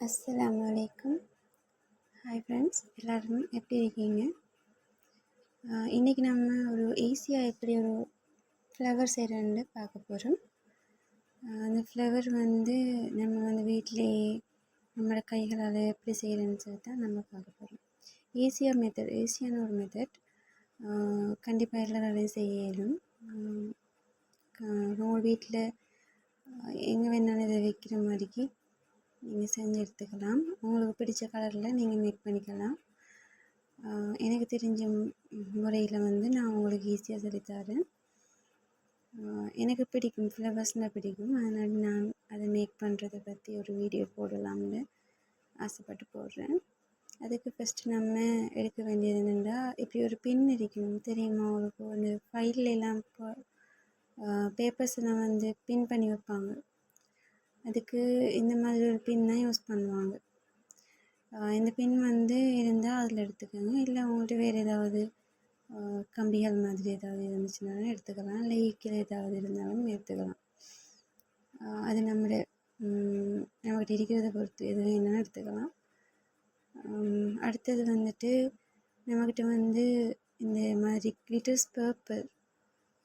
அஸ்ஸலாமு வலைக்கும் hi friends எல்லோரும் எப்படி இருக்கீங்க? இன்றைக்கி இன்னைக்கு நம்ம ஒரு ஈஸியாக எப்படி ஒரு ஃப்ளவர் செய்கிறோன்னு பார்க்க போகிறோம் அந்த ஃப்ளவர் வந்து நம்ம வந்து வீட்டிலேயே நம்மளோட கைகளால் எப்படி செய்கிறேன்னு சொல்லி தான் நம்ம பார்க்க போகிறோம் ஈஸியாக மெத்தட் ஈஸியான ஒரு மெத்தட் கண்டிப்பாக எல்லாராலையும் செய்ய இயலும். வீட்டில் எங்கே வேணாலும் இதை வைக்கிற மாதிரிக்கு நீங்கள் செஞ்சு எடுத்துக்கலாம். உங்களுக்கு பிடிச்ச கலரில் நீங்கள் மேக் பண்ணிக்கலாம். எனக்கு தெரிஞ்ச முறையில் வந்து நான் உங்களுக்கு ஈஸியாக சொல்லித்தரேன் எனக்கு பிடிக்கும் ஃப்ளவர்ஸ்னால் பிடிக்கும். அதனால் நான் அதை மேக் பண்ணுறதை பற்றி ஒரு வீடியோ போடலாம்னு ஆசைப்பட்டு போடுறேன். அதுக்கு ஃபஸ்ட்டு நம்ம எடுக்க வேண்டியது என்னென்னா இப்படி ஒரு பின் இருக்கணும் தெரியுமா உங்களுக்கு? அந்த ஃபைல்லாம் இப்போ பேப்பர்ஸ் எல்லாம் வந்து பின் பண்ணி வைப்பாங்க. அதுக்கு இந்த மாதிரி ஒரு பின் தான் யூஸ் பண்ணுவாங்க. இந்த பின் வந்து இருந்தால் அதில் எடுத்துக்கோங்க. இல்லை உங்கள்கிட்ட வேறு ஏதாவது கம்பிகள் மாதிரி ஏதாவது இருந்துச்சுனாலும் எடுத்துக்கலாம். இல்லை ஈக்கில் ஏதாவது இருந்தாலும் எடுத்துக்கலாம். அது நம்மளோட நம்மகிட்ட இருக்கிறத பொறுத்து எது வேணாலும் எடுத்துக்கலாம். அடுத்தது வந்துட்டு நம்மக்கிட்ட வந்து இந்த மாதிரி கிளிட்டர்ஸ் பேப்பர்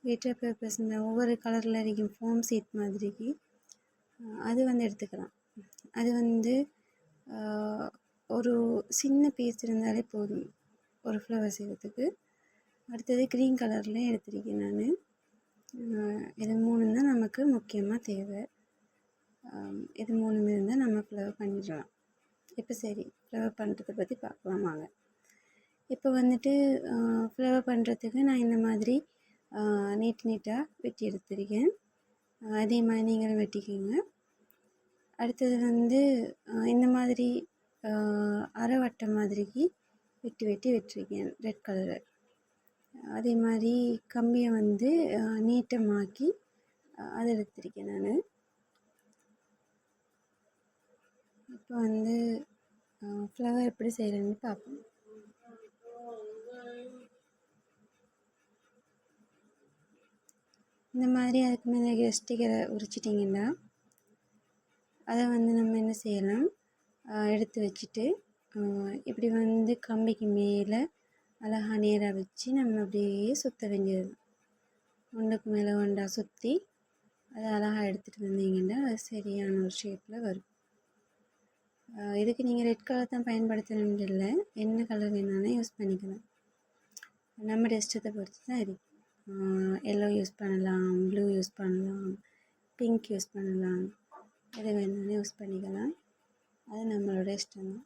கிளிட்டர் பேப்பர்ஸ் இந்த ஒவ்வொரு கலரில் இருக்கும் ஃபோம் சீட் மாதிரிக்கு அது வந்து எடுத்துக்கலாம். அது வந்து ஒரு சின்ன பீஸ் இருந்தாலே போதும். ஒரு ஃப்ளவர் செய்கிறதுக்கு அடுத்தது க்ரீன் கலரில் எடுத்திருக்கேன் நான். இது மூணு தான் நமக்கு முக்கியமாக தேவை. இது மூணு இருந்தால் நம்ம ஃப்ளவர் பண்ணிடலாம். இப்போ சரி ஃப்ளவர் பண்ணுறதை பற்றி பார்க்கலாம் வாங்க. இப்போ வந்துட்டு ஃப்ளவர் பண்ணுறதுக்கு நான் இந்த மாதிரி நீட் நீட்டாக வெட்டி எடுத்திருக்கேன். அதே மாதிரி நீங்களும் வெட்டிக்கோங்க. அடுத்தது வந்து இந்த மாதிரி அரை வட்டை மாதிரிக்கு வெட்டி வெட்டி வெட்டிருக்கேன் ரெட் கலரு அதே மாதிரி கம்பியை வந்து நீட்டமாக்கி அதை எடுத்திருக்கேன் நான். இப்போ வந்து ஃப்ளவர் எப்படி செய்கிறேன்னு பார்ப்போம். இந்த மாதிரி அதுக்கு மேலே ஸ்டிக்கரை உரிச்சிட்டிங்கன்னா அதை வந்து நம்ம என்ன செய்யலாம்? எடுத்து வச்சுட்டு இப்படி வந்து கம்பிக்கு மேலே அழகா நேராக வச்சு நம்ம அப்படியே சுற்ற வேண்டியது ஒன்றுக்கு மேலே ஒன்றா சுற்றி அதை அழகாக எடுத்துகிட்டு வந்தீங்கன்னா அது சரியான ஒரு ஷேப்பில் வரும். இதுக்கு நீங்கள் ரெட் கலர் தான் பயன்படுத்தணும்னு இல்லை என்ன கலர் வேணாலும் யூஸ் பண்ணிக்கலாம். நம்ம டெஸ்ட்டத்தை பொறுத்து தான் இருக்குது எல்லோ யூஸ் பண்ணலாம் ப்ளூ யூஸ் பண்ணலாம் பிங்க் யூஸ் பண்ணலாம் எது வேணாலும் யூஸ் பண்ணிக்கலாம். அது நம்மளோட இஷ்டம் தான்.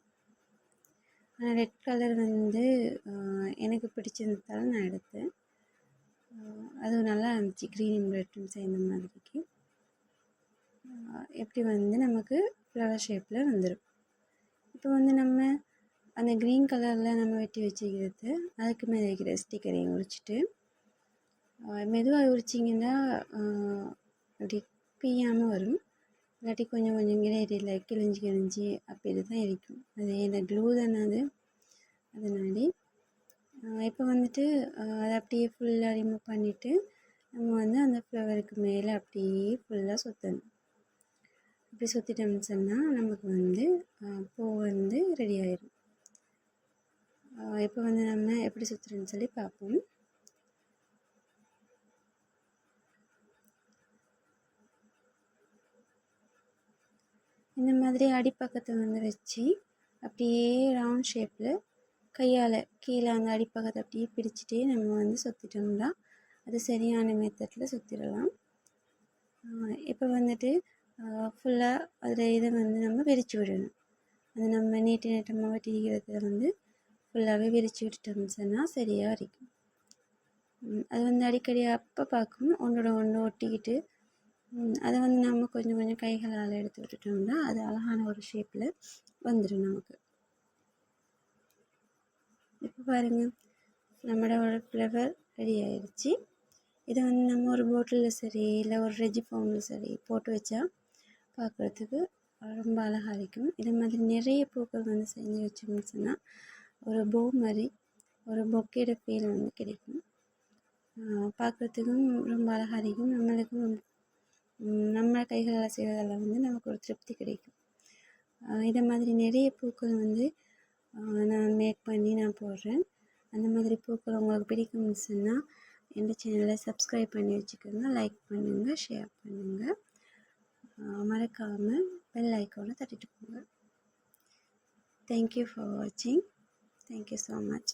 ஆனால் ரெட் கலர் வந்து எனக்கு பிடிச்சிருந்ததால நான் எடுத்தேன். அது நல்லா இருந்துச்சு. க்ரீனும் ரெட்டும் சேர்ந்த மாதிரிக்கு. எப்படி வந்து நமக்கு ஃப்ளவர் ஷேப்பில் வந்துடும் இப்போ வந்து நம்ம அந்த க்ரீன் கலரில் நம்ம வெட்டி வச்சுக்கிறது அதுக்கு மேலே வைக்கிற ஸ்டிக்கரையும் உரிச்சிட்டு மெதுவாக உரிச்சிங்கன்னா அப்படி பிய்யாமல் வரும். இல்லாட்டி கொஞ்சம் கொஞ்சம் இடையில கிழிஞ்சி கிழிஞ்சி அப்படி தான் இருக்கும் அது என்ன க்ளூ தானே அது? அதனாடி இப்போ வந்துட்டு அதை அப்படியே ஃபுல்லாக ரிமூவ் பண்ணிவிட்டு நம்ம வந்து அந்த ஃப்ளவருக்கு மேலே அப்படியே ஃபுல்லாக சுற்றணும் அப்படி சுற்றிட்டோம்னு சொன்னால் நமக்கு வந்து பூ வந்து ரெடி ஆயிடும் இப்போ வந்து நம்ம எப்படி சுற்றுறோன்னு சொல்லி பார்ப்போம். இந்த மாதிரி அடிப்பக்கத்தை வந்து வச்சு அப்படியே ரவுண்ட் ஷேப்பில் கையால் கீழே அந்த அடிப்பக்கத்தை அப்படியே பிடிச்சிட்டே நம்ம வந்து சுற்றிட்டோம்னா அது சரியான மெத்தடில் சுற்றிடலாம் இப்போ வந்துட்டு ஃபுல்லாக அதில் இதை வந்து நம்ம விரித்து விடணும். அது நம்ம நீட்டு நீட்டமாக வெட்டிக்கிறத வந்து ஃபுல்லாகவே விரித்து விட்டுட்டோம் சொன்னால் சரியாக இருக்கும் அது வந்து அடிக்கடி அப்போ பார்க்கும். ஒன்றோட ஒன்று ஒட்டிக்கிட்டு அதை வந்து நம்ம கொஞ்சம் கொஞ்சம் கைகளால் எடுத்து விட்டுட்டோம்னா அது அழகான ஒரு ஷேப்பில் வந்துடும் நமக்கு. இப்போ பாருங்கள் நம்மளோட ஃப்ளவர் ரெடி ஆயிடுச்சு. இதை வந்து நம்ம ஒரு போட்டிலில் சரி இல்லை ஒரு ரெஜி ஃபோனில் சரி போட்டு வச்சா பார்க்குறதுக்கு ரொம்ப அழகாக இருக்கும். இது மாதிரி நிறைய பூக்கள் வந்து செஞ்சு வச்சோம்னு சொன்னால் ஒரு போ மாதிரி ஒரு பொக்கேட ஃபீல் வந்து கிடைக்கும். பார்க்குறதுக்கும் ரொம்ப அழகாக இருக்கும். நம்மளுக்கும் நம்ம கைகளால் செய்கிறதால வந்து நமக்கு ஒரு திருப்தி கிடைக்கும். இதை மாதிரி நிறைய பூக்கள் வந்து நான் மேக் பண்ணி நான் போடுறேன். அந்த மாதிரி பூக்கள் உங்களுக்கு பிடிக்கும்னு சொன்னால் எந்த சேனலை சப்ஸ்கிரைப் பண்ணி வச்சுக்கோங்க லைக் பண்ணுங்கள் ஷேர் பண்ணுங்கள் மறக்காமல் பெல் ஐக்கானை தட்டிட்டு போங்க. தேங்க்யூ ஃபார் வாட்சிங் தேங்க்யூ ஸோ மச்